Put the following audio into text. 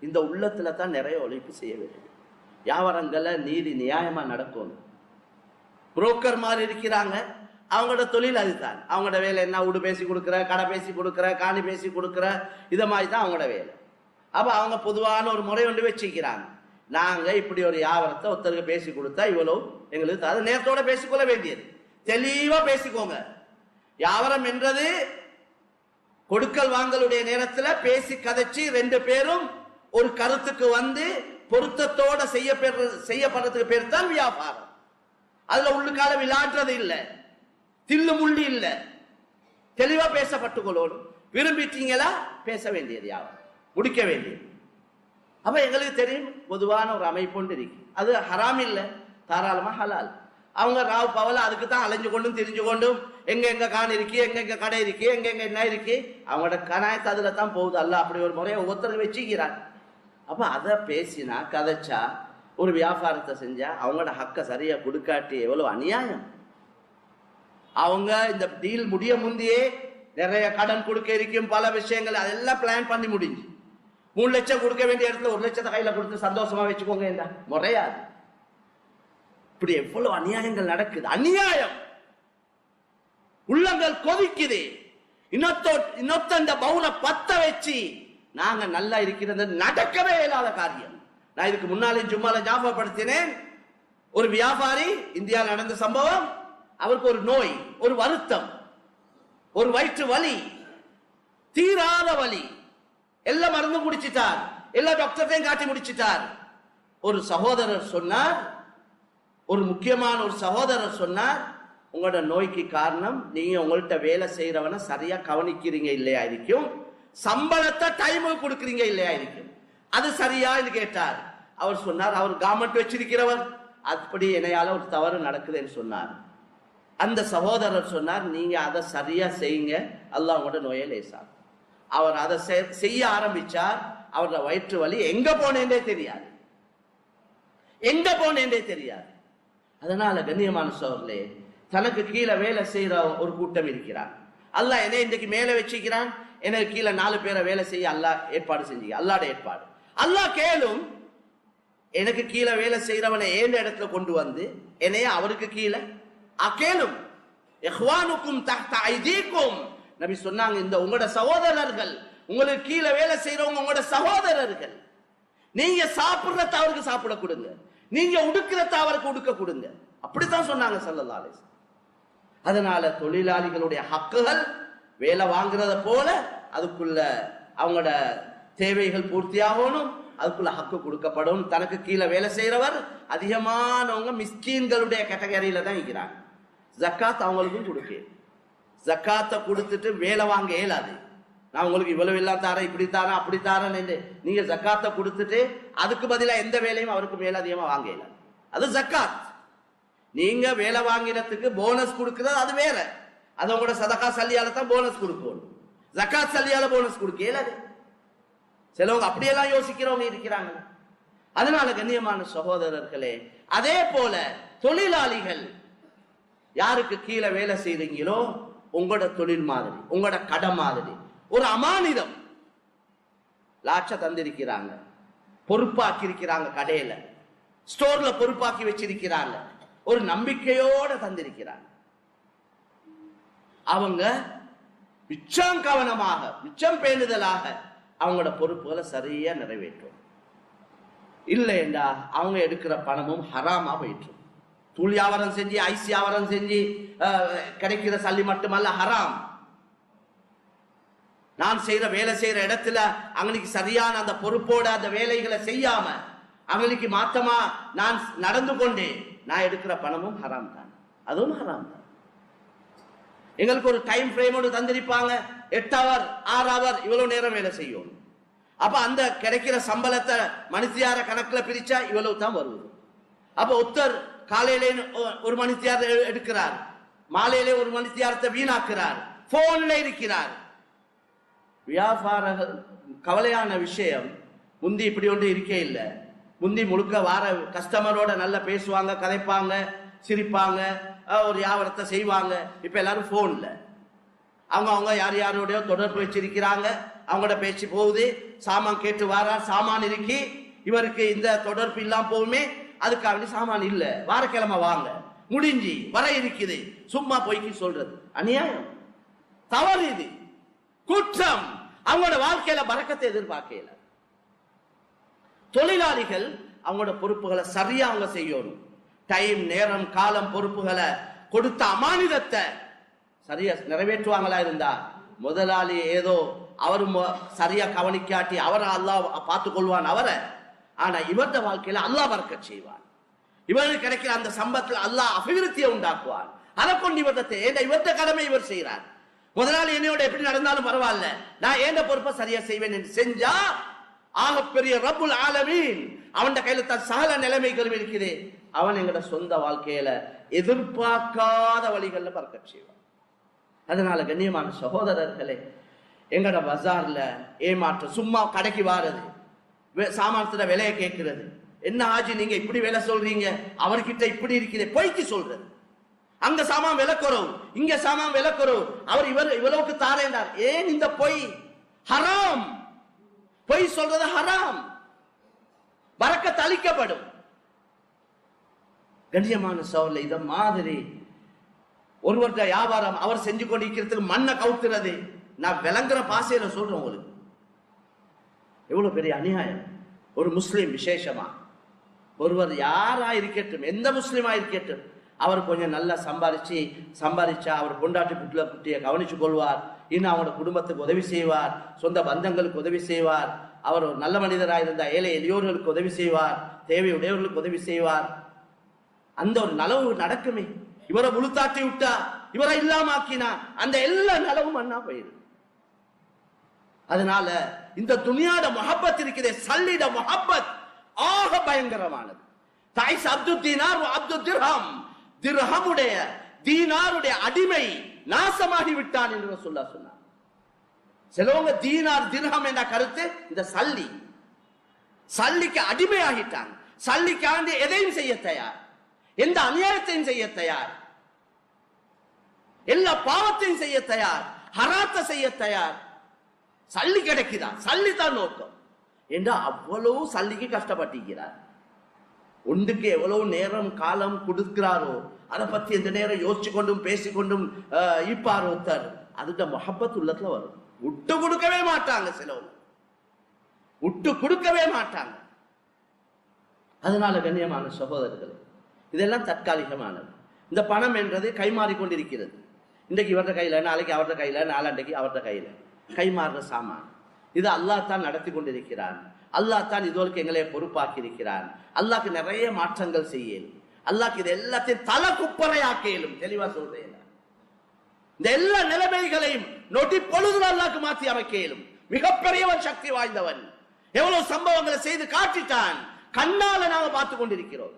இந்த உள்ளத்துல தான் நிறைய உழைப்பு செய்ய வேண்டும். வியாபாரங்களை நீதி நியாயமா நடக்கணும். புரோக்கர் மாதிரி இருக்கிறாங்க. அவங்களோட தொழில் அதுதான். அவங்களோட வேலை என்ன? வீடு பேசி கொடுக்குற கடை பேசி கொடுக்குற காணி பேசி கொடுக்குற இதை மாதிரி தான் அவங்களோட வேலை. அப்போ அவங்க பொதுவான ஒரு முறை ஒன்று வச்சுக்கிறாங்க. நாங்கள் இப்படி ஒரு வியாபாரத்தை ஒருத்தருக்கு பேசி கொடுத்தா இவ்வளோ எங்களுக்கு தா- அது நேரத்தோட பேசிக்கொள்ள வேண்டியது. தெளிவாக பேசிக்கோங்க. வியாபாரம் என்றது கொடுக்கல் வாங்கலுடைய நேரத்தில் பேசி கதைச்சு ரெண்டு பேரும் ஒரு கருத்துக்கு வந்து பொருத்தத்தோட செய்ய செய்யப்படுறதுக்கு பேர் தான் வியாபாரம். அதுல உள்ளுக்கால விளையாடுறது இல்லை. தில்லு முள்ளி இல்லை. தெளிவா பேசப்பட்டு கொள்ளணும் விரும்பிட்டீங்களா? பேச வேண்டியது யாவும் முடிக்க வேண்டியது. அப்ப எங்களுக்கு தெரியும் பொதுவான ஒரு அமைப்பு ஒன்று இருக்கு. அது ஹராம் இல்லை. தாராளமா ஹலால். அவங்க ராவ் பவல அதுக்கு தான் அலைஞ்சு கொண்டும் தெரிஞ்சு கொண்டும் எங்க எங்க கான் இருக்கு எங்க எங்க கடை இருக்கு எங்க எங்க என்ன இருக்கு அவங்களோட கணாயத்தை அதுல தான் போகுது. அல்ல அப்படி ஒரு முறையை ஒவ்வொருத்தருக்கு வச்சுக்கிறான் அப்போ அதை பேசினா கதைச்சா ஒரு வியாபாரத்தை செஞ்சா அவங்களோட ஹக்கை சரியாக கொடுக்காட்டி எவ்வளோ அநியாயம்? அவங்க இந்த டீல் முடிய முந்தையே நிறைய கடன் கொடுக்க இருக்கும் பல விஷயங்கள் அதெல்லாம் பிளான் பண்ணி முடிஞ்சு. மூணு லட்சம் கொடுக்க வேண்டிய இடத்துல ஒரு லட்சத்தை கையில் கொடுத்து சந்தோஷமா வச்சுக்கோங்க என்ன முறையாது. இப்படி எவ்வளவு அநியாயங்கள் நடக்குது. அநியாயம்! உள்ளங்கள் கொதிக்குது. இன்னொத்த இன்னொத்த இந்த பவுனை பத்த வச்சு நாங்க நல்லா இருக்கிறது நடக்கவே இயலாத காரியம். நான் இதுக்கு முன்னாலே ஜும்மால ஞாபகப்படுத்தினேன். ஒரு வியாபாரி இந்தியாவில் நடந்த சம்பவம் அவருக்கு ஒரு நோய் ஒரு வருத்தம் ஒரு வயிற்று வலி தீராத வலி. எல்லா மருந்தும் குடிச்சிட்டார். எல்லா டாக்டர்டையும் காட்டி முடிச்சிட்டார். ஒரு சகோதரர் சொன்னார் ஒரு முக்கியமான ஒரு சகோதரர் சொன்னார் உங்களோட நோய்க்கு காரணம் நீங்க உங்கள்கிட்ட வேலை செய்யறவனை சரியா கவனிக்கிறீங்க இல்லையா இருக்கும் சம்பளத்தை டைமுக்கு கொடுக்குறீங்க இல்லையா இருக்கு அது சரியா என்று கேட்டார். அவர் சொன்னார் அவர் கவர்மெண்ட் வச்சிருக்கிறவர். அப்படி என்னையால ஒரு தவறு நடக்குதுன்னு சொன்னார். அந்த சகோதரர் சொன்னார் நீங்க அதை சரியா செய்யுங்க. அல்லாவோட நோயை லேசார் அவர் அதை செ- செய்ய ஆரம்பிச்சார். அவரோட வயிற்று வலி எங்க போனேன்றே தெரியாது. எங்க போனேன்றே தெரியாது. அதனால கண்ணியமான சோர்லே தனக்கு கீழே வேலை செய்யற ஒரு கூட்டம் இருக்கிறார் அல்ல என்னை இன்றைக்கு மேலே வச்சுக்கிறான். எனக்கு கீழே நாலு பேரை வேலை செய்ய அல்லா ஏற்பாடு செஞ்சு அல்லாட ஏற்பாடு. அல்லாஹ் கேளும் எனக்கு கீழே வேலை செய்யறவனை ஏந்த இடத்துல கொண்டு வந்து என்னைய அவருக்கு கீழே? அ, கேளும். இஹ்வானுக்கும் தஹ்த ஐதீக்கும். நபி சொன்னாங்க இந்த உங்களோட சகோதரர்கள் உங்களுக்கு கீழே வேலை செய்யறவங்க உங்களோட சகோதரர்கள். நீங்க சாப்பிடுறத அவருக்கு சாப்பிட கொடுங்க. நீங்க உடுக்கிறத அவருக்கு உடுக்க கொடுங்க. அப்படித்தான் சொன்னாங்க ஸல்லல்லாஹு அதனால தொழிலாளிகளுடைய ஹக்குகள் வேலை வாங்குறத போல அதுக்குள்ள அவங்களோட தேவைகள் பூர்த்தியாகணும் அதுக்குள்ள ஹக்கு கொடுக்கப்படும். தனக்கு கீழே வேலை செய்யறவர் அதிகமானவங்க மிஸ்கீன்களுடைய கேட்டகரியில தான் இருக்கிறாங்க. ஜக்காத் அவங்களுக்கும் கொடுக்க. ஜக்காத்தை கொடுத்துட்டு வேலை வாங்க இயலாது. நான் உங்களுக்கு இவ்வளவு எல்லாம் தாரேன் இப்படி தாரேன் அப்படி தாரேன்னு நீங்க ஜக்காத்தை கொடுத்துட்டு அதுக்கு பதிலாக எந்த வேலையும் அவருக்கு மேல அதிகமா வாங்க இயலாது. அது ஜக்காத். நீங்க வேலை வாங்கினத்துக்கு போனஸ் கொடுக்கிறது அது வேற. அது உங்களோட சதகா சல்லியால தான் போனஸ் கொடுக்கணும். ஜக்காத் சல்லியால போனஸ் கொடுக்கல சிலவங்க அப்படியெல்லாம் யோசிக்கிறவங்க இருக்கிறாங்க. அதனால கண்ணியமான சகோதரர்களே அதே போல தொழிலாளிகள் யாருக்கு கீழே வேலை செய்றீங்களோ உங்களோட தொழில் மாதிரி உங்களோட கடை மாதிரி ஒரு அமானிதம் லாட்ச தந்திருக்கிறாங்க. பொறுப்பாக்கி இருக்கிறாங்க கடையில. ஸ்டோர்ல பொறுப்பாக்கி வச்சிருக்கிறாங்க. ஒரு நம்பிக்கையோட தந்திருக்கிறாங்க. அவங்க மிச்சம் கவனமாக மிச்சம் பேணுதலாக அவங்களோட பொறுப்புகளை சரியா நிறைவேற்றும். இல்லைண்டா அவங்க எடுக்கிற பணமும் ஹராமா போயிட்டு தூள் வியாபாரம் செஞ்சு ஐஸ் வியாபாரம் செஞ்சு கிடைக்கிற சல்லி மட்டுமல்ல ஹராம். நான் செய்யற வேலை செய்யற இடத்துல அவங்களுக்கு சரியான அந்த பொறுப்போட அந்த வேலைகளை செய்யாம அவங்களுக்கு மாத்தமா நான் நடந்து கொண்டே நான் எடுக்கிற பணமும் ஹராம் தான். அதுவும் ஹராம் தான். எங்களுக்கு ஒரு டைம் ஃப்ரேமோடு தந்திருப்பாங்க. எட்டு அவர் ஆறு ஹவர் இவ்வளவு நேரம் வேலை செய்யும். அப்ப அந்த கிடைக்கிற சம்பளத்தை மனுஷியார கணக்குல பிரிச்சா இவ்வளவு தான் வருவது அப்ப ஒருத்தர் காலையிலே ஒரு மனுஷியார் எடுக்கிறார். மாலையிலே ஒரு மனுஷியாரத்தை வீணாக்குறார். போன்ல இருக்கிறார். வியாபாரங்கள் கவலையான விஷயம். முந்தி இப்படி ஒன்று இருக்கே இல்லை. முந்தி முழுக்க வார கஸ்டமரோட நல்லா பேசுவாங்க கதைப்பாங்க சிரிப்பாங்க. ஒரு வியாபாரத்தை செய்வாங்க. இப்போ எல்லாரும் ஃபோனில் அவங்க அவங்க யார் யாரோடையோ தொடர்பு வச்சிருக்கிறாங்க. அவங்களோட பேச்சு போகுது. சாமான் கேட்டு வாரார் சாமான் இருக்கி இவருக்கு இந்த தொடர்பு இல்லாம போகுமே. அதுக்காக சாமான் இல்லை. வாரக்கிழமை வாங்க. முடிஞ்சு வர இருக்குது. சும்மா பொய்க்கு சொல்றது. அநியாயம். தவறு இது. குற்றம். அவங்களோட வாழ்க்கையில பறக்கத்தை எதிர்பார்க்கல. தொழிலாளிகள் அவங்களோட பொறுப்புகளை சரியா அவங்க செய்யணும். டைம் நேரம் காலம் பொறுப்புகளை கொடுத்த அமானிதத்தை சரியா நிறைவேற்றுவாங்களா இருந்தா? முதலாளி ஏதோ அவர் மொ- சரியா கவனிக்காட்டி அவரை அல்லாஹ் பார்த்து கொள்வான் அவரை. ஆனா இவரது வாழ்க்கையில அல்லாஹ் பறக்க செய்வான். இவருக்கு கிடைக்கிற அந்த சம்பத்தில் அல்லாஹ் அபிவிருத்தியை உண்டாக்குவான். அதை கொண்டு இவர்த்த ஏன் இவர்த்த கடமை இவர் செய்கிறார் முதலாளி என்னையோட எப்படி நடந்தாலும் பரவாயில்ல. நான் ஏண்ட பொறுப்பை சரியா செய்வேன் என்று செஞ்சா ஆகப்பெரிய ரபுல் ஆலமீன். அவன் கையில தான் சகல நிலைமைகளும் இருக்குது அவன் எங்கட சொந்த வாழ்க்கையில எதிர்பார்க்காத வழிகளில் பறக்க செய்வான். அதனால கண்ணியமான சகோதரர்களே எங்கட பஜார்ல ஏமாற்றம் சும்மா கடைக்கு வாரது சாமானத்துல விலையை கேட்கிறது. என்ன ஆச்சு நீங்க இப்படி வேலை சொல்றீங்க? அவர்கிட்ட இப்படி இருக்குது பொய்க்கு சொல்றது. அங்க சாமான் விலை இங்க சாமான் விலை அவர் இவர் இவ்வளவுக்கு தாரேண்டார் ஏன் இந்த பொய்? ஹராம்! பொய் சொல்றது ஹராம். வரக்க தளிக்கப்படும் கண்ணியமான சோழ இத மாதிரி ஒருவர்கிட்ட வியாபாரம் அவர் செஞ்சு கொண்டிருக்கிறதுக்கு மண்ணை கவுத்துறது. நான் விளங்குற பாசையில சொல்றேன் உங்களுக்கு. எவ்வளவு பெரிய அநியாயம். ஒரு முஸ்லீம் விசேஷமா. ஒருவர் யாரா இருக்கட்டும் எந்த முஸ்லீமா இருக்கட்டும் அவர் கொஞ்சம் நல்லா சம்பாரிச்சு சம்பாரிச்சா அவர் கொண்டாட்டி குட்டில குட்டியை கவனிச்சு கொள்வார் இன்னும் அவங்களோட குடும்பத்துக்கு உதவி செய்வார். சொந்த பந்தங்களுக்கு உதவி செய்வார். அவர் ஒரு நல்ல மனிதராக இருந்த ஏழை எளியோர்களுக்கு உதவி செய்வார். தேவையுடையவர்களுக்கு உதவி செய்வார். அந்த ஒரு நலவு நடக்குமே. இவரை முழுத்தாட்டி விட்டா இவரை இல்லாமாக்கினா அந்த எல்லா நலவும் அண்ணா போயிடும் அதனால இந்த துணியாட மொஹப்பத் இருக்கிற சல்லிட மொஹப்பத் ஆக பயங்கரமானது. தாய்ஸ் அப்துத்தீனார் தீனார் அப்து திர்ஹம். திர்ஹமுடைய தீனாருடைய அடிமை. நாசமாகி விட்டான் என்று சொல்ல சொன்னார் சிலவங்க தீனார் திர்ஹம் என்ற கருத்து இந்த சல்லி. சல்லிக்கு அடிமையாகிட்டாங்க. சல்லிக்காண்டி எதையும் செய்ய தயார். எந்த அநியாயத்தையும் செய்ய தயார். எல்லா பாவத்தையும் செய்ய தயார். ஹராத்த செய்ய தயார். சல்லி கிடைக்குதா? சல்லி தான் நோக்கம். என்று அவ்வளவு சல்லிக்கு கஷ்டப்பட்டிருக்கிறார்? ஒன்றுக்கு எவ்வளவு நேரம் காலம் கொடுக்கிறாரோ அதை பத்தி எந்த நேரம் யோசிச்சு கொண்டும் பேசிக்கொண்டும் ஈப்பார் ஒத்தார் ஒருத்தர் மொஹப்பத் உள்ளத்துல வரும். விட்டு கொடுக்கவே மாட்டாங்க சிலவங்க. விட்டு கொடுக்கவே மாட்டாங்க. அதனால கண்ணியமான சகோதரர்கள் இதெல்லாம் தற்காலிகமானது. இந்த பணம் என்றது கைமாறி கொண்டிருக்கிறது இன்றைக்கு இவர்த கையில நாளைக்கு அவர்த கையில நாளாண்டைக்கு அவர்த கையில. கைமாறுற சாமான். இது அல்லாஹ் தான் நடத்தி கொண்டிருக்கிறான் அல்லாஹ் தான் இதோருக்கு எங்களை பொறுப்பாக்கி இருக்கிறான் அல்லாஹ்க்கு நிறைய மாற்றங்கள் செய்யலும் அல்லாஹ்க்கு இது எல்லாத்தையும் தலை குப்பரையாக்கலும் தெளிவா சொல்றேன். இந்த எல்லா நிலைமைகளையும் நொடி பொழுது அல்லாக்கு மாற்றி அமைக்கலும். மிகப்பெரியவன் சக்தி வாய்ந்தவன். எவ்வளவு சம்பவங்களை செய்து காட்டிட்டான். கண்ணால நாம பார்த்து கொண்டிருக்கிறோம்.